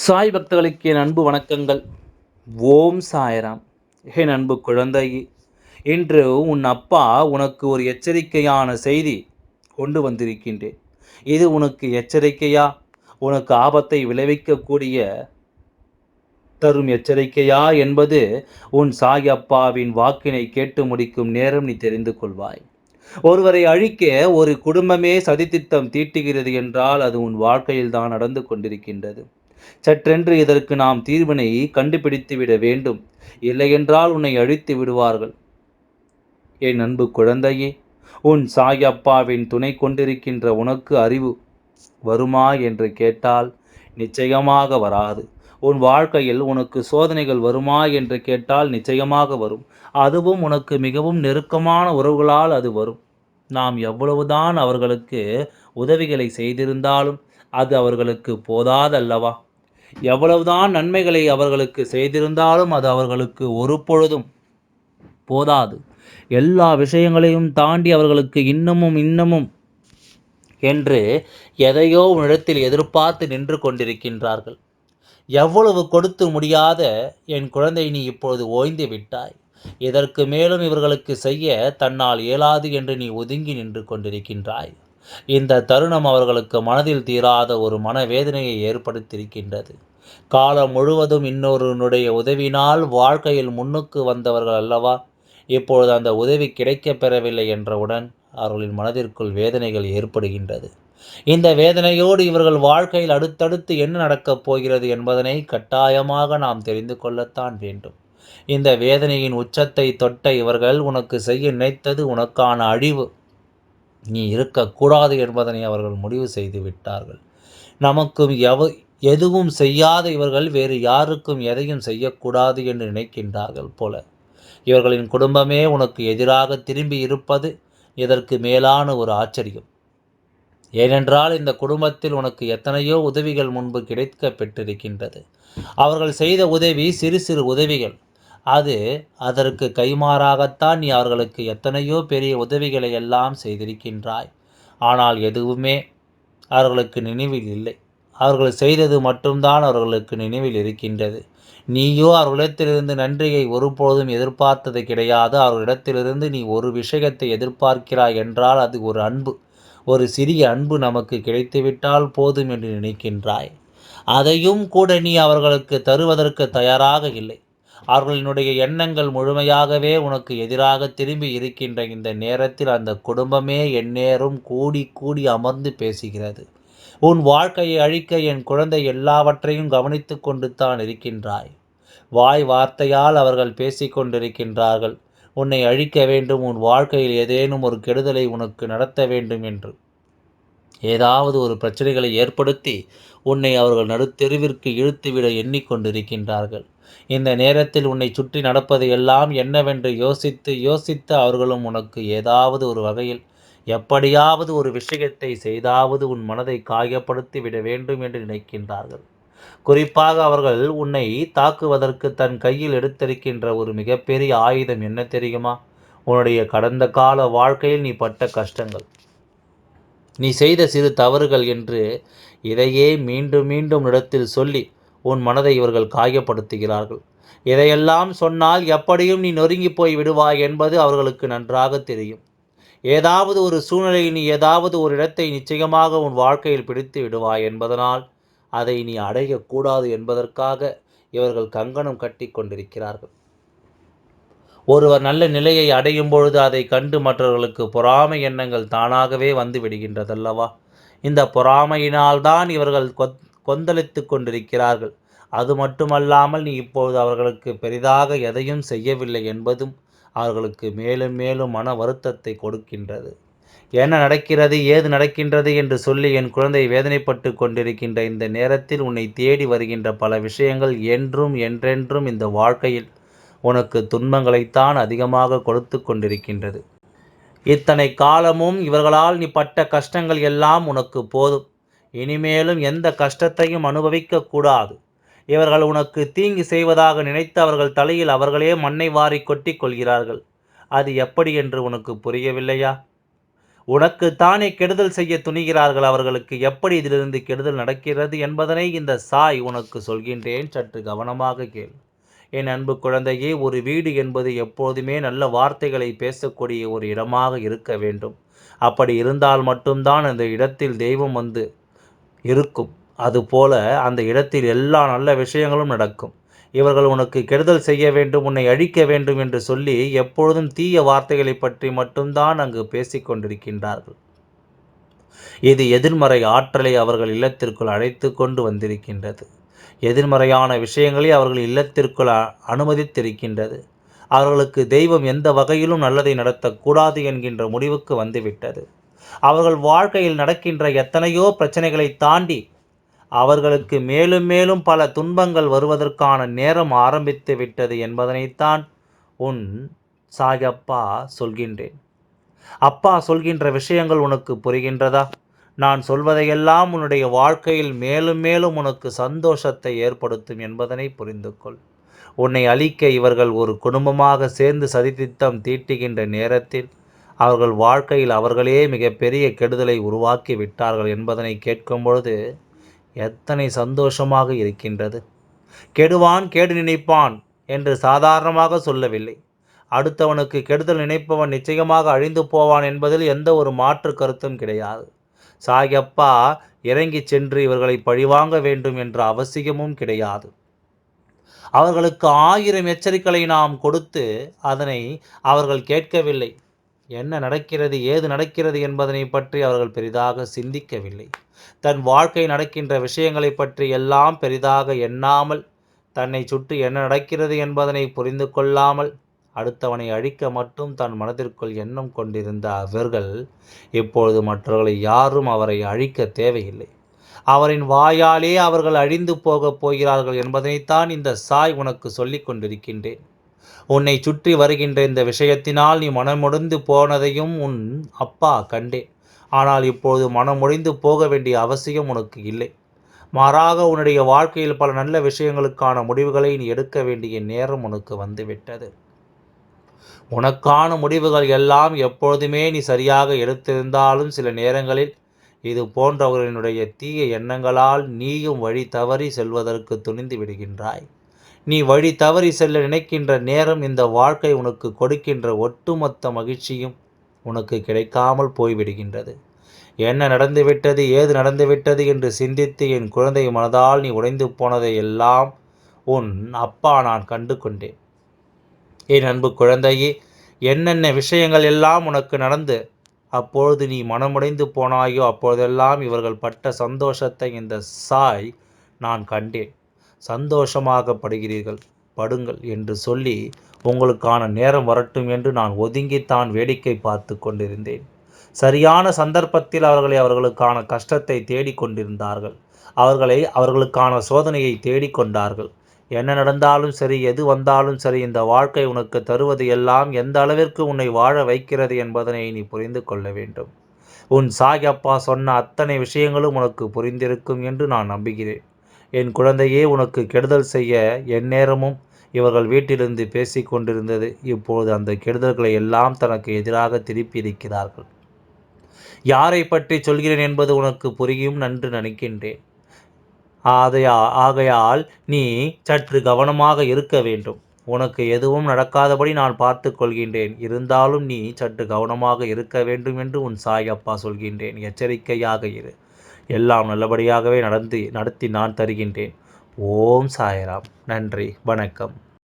சாய் பக்தர்களுக்கு என் அன்பு வணக்கங்கள். ஓம் சாயராம். என் அன்பு குழந்தையே இன்று உன் அப்பா உனக்கு ஒரு எச்சரிக்கையான செய்தி கொண்டு வந்திருக்கின்றேன். இது உனக்கு எச்சரிக்கையா? உனக்கு ஆபத்தை விளைவிக்கக்கூடிய தரும் எச்சரிக்கையா என்பது உன் சாய் அப்பாவின் வாக்கினை கேட்டு முடிக்கும் நேரம் நீ தெரிந்து கொள்வாய். ஒருவரை அழிக்க ஒரு குடும்பமே சதித்திட்டம் தீட்டுகிறது என்றால் அது உன் வாழ்க்கையில் தான் நடந்து கொண்டிருக்கின்றது. சற்றென்று இதற்கு நாம் தீர்வினை கண்டுபிடித்து விட வேண்டும். இல்லையென்றால் உன்னை அழித்து விடுவார்கள். என் அன்பு குழந்தையே உன் சாய் அப்பாவின் துணை கொண்டிருக்கின்ற உனக்கு அறிவு வருமா என்று கேட்டால் நிச்சயமாக வராது. உன் வாழ்க்கையில் உனக்கு சோதனைகள் வருமா என்று கேட்டால் நிச்சயமாக வரும். அதுவும் உனக்கு மிகவும் நெருக்கமான உறவுகளால் அது வரும். நாம் எவ்வளவுதான் அவர்களுக்கு உதவிகளை செய்திருந்தாலும் அது அவர்களுக்கு போதாதல்லவா? எவ்வளவுதான் நன்மைகளை அவர்களுக்கு செய்திருந்தாலும் அது அவர்களுக்கு ஒரு பொழுதும் போதாது. எல்லா விஷயங்களையும் தாண்டி அவர்களுக்கு இன்னமும் இன்னமும் என்று எதையோ உன்னிடத்தில் எதிர்பார்த்து நின்று கொண்டிருக்கின்றார்கள். எவ்வளவு கொடுத்து முடியாத என் குழந்தை நீ இப்பொழுது ஓய்ந்து விட்டாய். இதற்கு மேலும் இவர்களுக்கு செய்ய தன்னால் இயலாது என்று நீ ஒதுங்கி நின்று கொண்டிருக்கின்றாய். இந்த தருணம் அவர்களுக்கு மனதில் தீராத ஒரு மனவேதனையை ஏற்படுத்தியிருக்கின்றது. காலம் முழுவதும் இன்னொருனுடைய உதவினால் வாழ்க்கையில் முன்னுக்கு வந்தவர்கள் அல்லவா? இப்பொழுது அந்த உதவி கிடைக்கப் பெறவில்லை என்றவுடன் அவர்களின் மனதிற்குள் வேதனைகள் ஏற்படுகின்றது. இந்த வேதனையோடு இவர்கள் வாழ்க்கையில் அடுத்தடுத்து என்ன நடக்கப் போகிறது என்பதனை கட்டாயமாக நாம் தெரிந்து கொள்ளத்தான் வேண்டும். இந்த வேதனையின் உச்சத்தை தொட்ட இவர்கள் உனக்கு செய்ய நினைத்தது உனக்கான அழிவு. நீ இருக்கக்கூடாது என்பதனை அவர்கள் முடிவு செய்து விட்டார்கள். நமக்கும் எவ எதுவும் செய்யாத இவர்கள் வேறு யாருக்கும் எதையும் செய்யக்கூடாது என்று நினைக்கின்றார்கள் போல. இவர்களின் குடும்பமே உனக்கு எதிராக திரும்பி இருப்பது இதற்கு மேலான ஒரு ஆச்சரியம். ஏனென்றால் இந்த குடும்பத்தில் உனக்கு எத்தனையோ உதவிகள் முன்பு கிடைக்க பெற்றிருக்கின்றது அவர்கள் செய்த உதவி சிறு சிறு உதவிகள். அது அதற்கு கைமாறாகத்தான் நீ அவர்களுக்கு எத்தனையோ பெரிய உதவிகளை எல்லாம் செய்திருக்கின்றாய். ஆனால் எதுவுமே அவர்களுக்கு நினைவில் இல்லை. அவர்கள் செய்தது மட்டும்தான் அவர்களுக்கு நினைவில் இருக்கின்றது. நீயோ அவர்களிடத்திலிருந்து நன்றியை ஒருபோதும் எதிர்பார்த்தது கிடையாது. அவர்களிடத்திலிருந்து நீ ஒரு விஷயத்தை எதிர்பார்க்கிறாய் என்றால் அது ஒரு அன்பு. ஒரு சிறிய அன்பு நமக்கு கிடைத்துவிட்டால் போதும் என்று நினைக்கின்றாய். அதையும் கூட நீ அவர்களுக்கு தருவதற்கு தயாராக இல்லை. அவர்களினுடைய எண்ணங்கள் முழுமையாகவே உனக்கு எதிராக திரும்பி இருக்கின்ற இந்த நேரத்தில் அந்த குடும்பமே எந்நேரம் கூடி கூடி அமர்ந்து பேசுகிறது. உன் வாழ்க்கையை அழிக்க என் குழந்தை எல்லாவற்றையும் கவனித்து கொண்டு தான் இருக்கின்றாய். வாய் வார்த்தையால் அவர்கள் பேசிக்கொண்டிருக்கின்றார்கள் உன்னை அழிக்க வேண்டும். உன் வாழ்க்கையில் ஏதேனும் ஒரு கெடுதலை உனக்கு நடத்த வேண்டும் என்று. ஏதாவது ஒரு பிரச்சனைகளை ஏற்படுத்தி உன்னை அவர்கள் நடுத்தெருவிற்கு இழுத்துவிட எண்ணிக்கொண்டிருக்கின்றார்கள். இந்த நேரத்தில் உன்னை சுற்றி நடப்பது எல்லாம் என்னவென்று யோசித்து யோசித்து அவர்களும் உனக்கு ஏதாவது ஒரு வகையில் எப்படியாவது ஒரு விஷயத்தை செய்தாவது உன் மனதை காயப்படுத்தி விட வேண்டும் என்று நினைக்கின்றார்கள். குறிப்பாக அவர்கள் உன்னை தாக்குவதற்கு தன் கையில் எடுத்திருக்கின்ற ஒரு மிகப்பெரிய ஆயுதம் என்ன தெரியுமா? உன்னுடைய கடந்த கால வாழ்க்கையில் நீ பட்ட கஷ்டங்கள். நீ செய்த சிறு தவறுகள் என்று இதையே மீண்டும் மீண்டும் இடத்தில் சொல்லி உன் மனதை இவர்கள் காயப்படுத்துகிறார்கள். இதையெல்லாம் சொன்னால் எப்படியும் நீ நொறுங்கி போய் விடுவாய் என்பது அவர்களுக்கு நன்றாக தெரியும். ஏதாவது ஒரு சூழ்நிலை நீ ஏதாவது ஒரு இடத்தை நிச்சயமாக உன் வாழ்க்கையில் பிடித்து விடுவாய் என்பதனால் அதை நீ அடையக்கூடாது என்பதற்காக இவர்கள் கங்கணம் கட்டி கொண்டிருக்கிறார்கள். ஒருவர் நல்ல நிலையை அடையும் பொழுது அதை கண்டு மற்றவர்களுக்கு பொறாமை எண்ணங்கள் தானாகவே வந்து விடுகின்றதல்லவா? இந்த பொறாமையினால்தான் இவர்கள் கொந்தளித்து கொண்டிருக்கிறார்கள். அது மட்டுமல்லாமல் நீ இப்பொழுது அவர்களுக்கு பெரிதாக எதையும் செய்யவில்லை என்பதும் அவர்களுக்கு மேலும் மேலும் மன வருத்தத்தை கொடுக்கின்றது. என்ன நடக்கிறது ஏது நடக்கின்றது என்று சொல்லி என் குழந்தை வேதனைப்பட்டு கொண்டிருக்கின்ற இந்த நேரத்தில் உன்னை தேடி வருகின்ற பல விஷயங்கள் என்றும் என்றென்றும் இந்த வாழ்க்கையில் உனக்கு துன்பங்களைத்தான் அதிகமாக கொடுத்து கொண்டிருக்கின்றது. இத்தனை காலமும் இவர்களால் நீ பட்ட கஷ்டங்கள் எல்லாம் உனக்கு போதும். இனிமேலும் எந்த கஷ்டத்தையும் அனுபவிக்க கூடாது. இவர்கள் உனக்கு தீங்கு செய்வதாக நினைத்து அவர்கள் தலையில் அவர்களே மண்ணை வாரி கொட்டி கொள்கிறார்கள். அது எப்படி என்று உனக்கு புரியவில்லையா? உனக்கு தானே கெடுதல் செய்ய துணிகிறார்கள். அவர்களுக்கு எப்படி இதிலிருந்து கெடுதல் நடக்கிறது என்பதனை இந்த சாய் உனக்கு சொல்கின்றேன். சற்று கவனமாக கேள். என் அன்பு குழந்தையே ஒரு வீடு என்பது எப்போதுமே நல்ல வார்த்தைகளை பேசக்கூடிய ஒரு இடமாக இருக்க வேண்டும். அப்படி இருந்தால் மட்டும்தான் அந்த இடத்தில் தெய்வம் வந்து இருக்கும். அதுபோல அந்த இடத்தில் எல்லா நல்ல விஷயங்களும் நடக்கும். இவர்கள் உனக்கு கெடுதல் செய்ய வேண்டும் உன்னை அழிக்க வேண்டும் என்று சொல்லி எப்பொழுதும் தீய வார்த்தைகளை பற்றி மட்டும்தான் அங்கு பேசிக்கொண்டிருக்கின்றார்கள் இது எதிர்மறை ஆற்றலை அவர்கள் இல்லத்திற்குள் அழைத்து கொண்டு வந்திருக்கின்றது. எதிர்மறையான விஷயங்களை அவர்கள் இல்லத்திற்குள் அனுமதித்திருக்கின்றது. அவர்களுக்கு தெய்வம் எந்த வகையிலும் நல்லதை நடத்தக்கூடாது என்கின்ற முடிவுக்கு வந்துவிட்டது. அவர்கள் வாழ்க்கையில் நடக்கின்ற எத்தனையோ பிரச்சனைகளை தாண்டி அவர்களுக்கு மேலும் மேலும் பல துன்பங்கள் வருவதற்கான நேரம் ஆரம்பித்து விட்டது என்பதனைத்தான் உன் சாயப்பா சொல்கின்றேன். அப்பா சொல்கின்ற விஷயங்கள் உனக்கு புரிகின்றதா? நான் சொல்வதையெல்லாம் உன்னுடைய வாழ்க்கையில் மேலும் மேலும் உனக்கு சந்தோஷத்தை ஏற்படுத்தும் என்பதனை புரிந்து கொள் உன்னை அழிக்க இவர்கள் ஒரு குடும்பமாக சேர்ந்து சதித்திட்டம் தீட்டுகின்ற நேரத்தில் அவர்கள் வாழ்க்கையில் அவர்களே மிகப்பெரிய கெடுதலை உருவாக்கி விட்டார்கள் என்பதனை கேட்கும் பொழுது எத்தனை சந்தோஷமாக இருக்கின்றது. கெடுவான் கேடு நினைப்பான் என்று சாதாரணமாக சொல்லவில்லை. அடுத்தவனுக்கு கெடுதல் நினைப்பவன் நிச்சயமாக அழிந்து போவான் என்பதில் எந்த ஒரு மாற்று கருத்தும் கிடையாது. சாயப்பா இறங்கி சென்று இவர்களை பழிவாங்க வேண்டும் என்ற அவசியமும் கிடையாது. அவர்களுக்கு ஆயிரம் எச்சரிக்கைகளை நாம் கொடுத்து அதனை அவர்கள் கேட்கவில்லை. என்ன நடக்கிறது ஏது நடக்கிறது என்பதனை பற்றி அவர்கள் பெரிதாக சிந்திக்கவில்லை. தன் வாழ்க்கை நடக்கின்ற விஷயங்களை பற்றி எல்லாம் பெரிதாக எண்ணாமல் தன்னை சுற்றி என்ன நடக்கிறது என்பதனை புரிந்து கொள்ளாமல் அடுத்தவனை அழிக்க மட்டும் தன் மனதிற்குள் எண்ணம் கொண்டிருந்த அவர்கள் இப்பொழுது மற்றவர்களை யாரும் அவரை அழிக்க தேவையில்லை. அவரின் வாயாலே அவர்கள் அழிந்து போகப் போகிறார்கள் என்பதனைத்தான் இந்த சாய் உனக்கு சொல்லிக் கொண்டிருக்கின்றேன். உன்னை சுற்றி வருகின்ற இந்த விஷயத்தினால் நீ மனமுடிந்து போனதையும் உன் அப்பா கண்டேன். ஆனால் இப்போது மனமுடிந்து போக வேண்டிய அவசியம் உனக்கு இல்லை. மாறாக உன்னுடைய வாழ்க்கையில் பல நல்ல விஷயங்களுக்கான முடிவுகளை நீ எடுக்க வேண்டிய நேரம் உனக்கு வந்துவிட்டது. உனக்கான முடிவுகள் எல்லாம் எப்பொழுதுமே நீ சரியாக எடுத்திருந்தாலும் சில நேரங்களில் இது போன்றவர்களினுடைய தீய எண்ணங்களால் நீயும் வழி தவறி செல்வதற்கு துணிந்து விடுகின்றாய். நீ வழி தவறி செல்ல நினைக்கின்ற நேரம் இந்த வாழ்க்கை உனக்கு கொடுக்கின்ற ஒட்டுமொத்த மகிழ்ச்சியும் உனக்கு கிடைக்காமல் போய்விடுகின்றது. என்ன நடந்துவிட்டது ஏது நடந்துவிட்டது என்று சிந்தித்து என் குழந்தை மனதால் நீ உடைந்து போனதை எல்லாம் உன் அப்பா நான் கண்டு கொண்டேன் என் அன்பு குழந்தையே என்னென்ன விஷயங்கள் எல்லாம் உனக்கு நடந்து அப்பொழுது நீ மனமுடைந்து போனாயோ அப்பொழுதெல்லாம் இவர்கள் பட்ட சந்தோஷத்தை இந்த சாய் நான் கண்டேன். சந்தோஷமாக படுகிறீர்கள் படுங்கள் என்று சொல்லி உங்களுக்கான நேரம் வரட்டும் என்று நான் ஒதுங்கித்தான் வேடிக்கை பார்த்து கொண்டிருந்தேன். சரியான சந்தர்ப்பத்தில் அவர்களை அவர்களுக்கான கஷ்டத்தை தேடிக்கொண்டிருந்தார்கள் அவர்களை அவர்களுக்கான சோதனையை தேடிக்கொண்டார்கள் என்ன நடந்தாலும் சரி எது வந்தாலும் சரி இந்த வாழ்க்கை உனக்கு தருவது எல்லாம் எந்த அளவிற்கு உன்னை வாழ வைக்கிறது என்பதனை நீ புரிந்து கொள்ள வேண்டும். உன் சாயப்பா சொன்ன அத்தனை விஷயங்களும் உனக்கு புரிந்திருக்கும் என்று நான் நம்புகிறேன். என் குழந்தையே உனக்கு கெடுதல் செய்ய எந்நேரமும் இவர்கள் வீட்டிலிருந்து பேசி கொண்டிருந்தது. இப்பொழுது அந்த கெடுதல்களை எல்லாம் தனக்கு எதிராக திருப்பி இருக்கிறார்கள். யாரை பற்றி சொல்கிறேன் என்பது உனக்கு புரியும் நன்று நினைக்கின்றேன். ஆதையா ஆகையால் நீ சற்று கவனமாக இருக்க வேண்டும். உனக்கு எதுவும் நடக்காதபடி நான் பார்த்து கொள்கின்றேன். இருந்தாலும் நீ சற்று கவனமாக இருக்க வேண்டும் என்று உன் சாயப்பா சொல்கின்றேன். எச்சரிக்கையாக இரு. எல்லாம் நல்லபடியாகவே நடந்து நடத்தி நான் தருகின்றேன். ஓம் சாயராம். நன்றி. வணக்கம்.